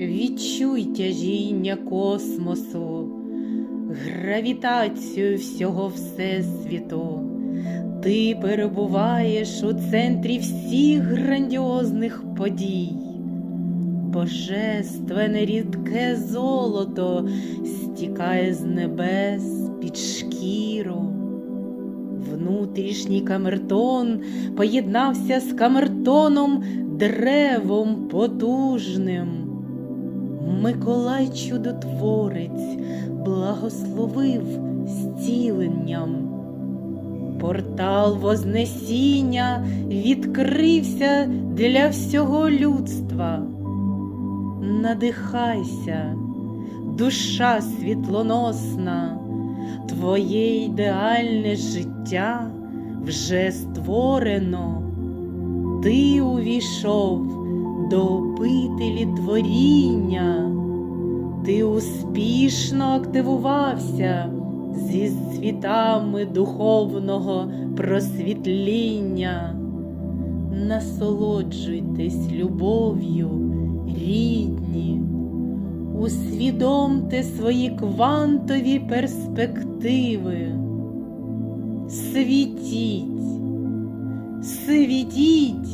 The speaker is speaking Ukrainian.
Відчуй тяжіння космосу, гравітацію всього Всесвіту. Ти перебуваєш у центрі всіх грандіозних подій. Божественне рідке золото стікає з небес під шкіру. Внутрішній камертон поєднався з камертоном древом потужним. Миколай чудотворець благословив зціленням. Портал Вознесіння відкрився для всього людства. Надихайся, душа світлоносна, твоє ідеальне життя вже створено. Ти увійшов до обителі творіння, ти успішно активувався зі світами духовного просвітління. Насолоджуйтесь любов'ю, рідні, усвідомте свої квантові перспективи. Світіть, світіть.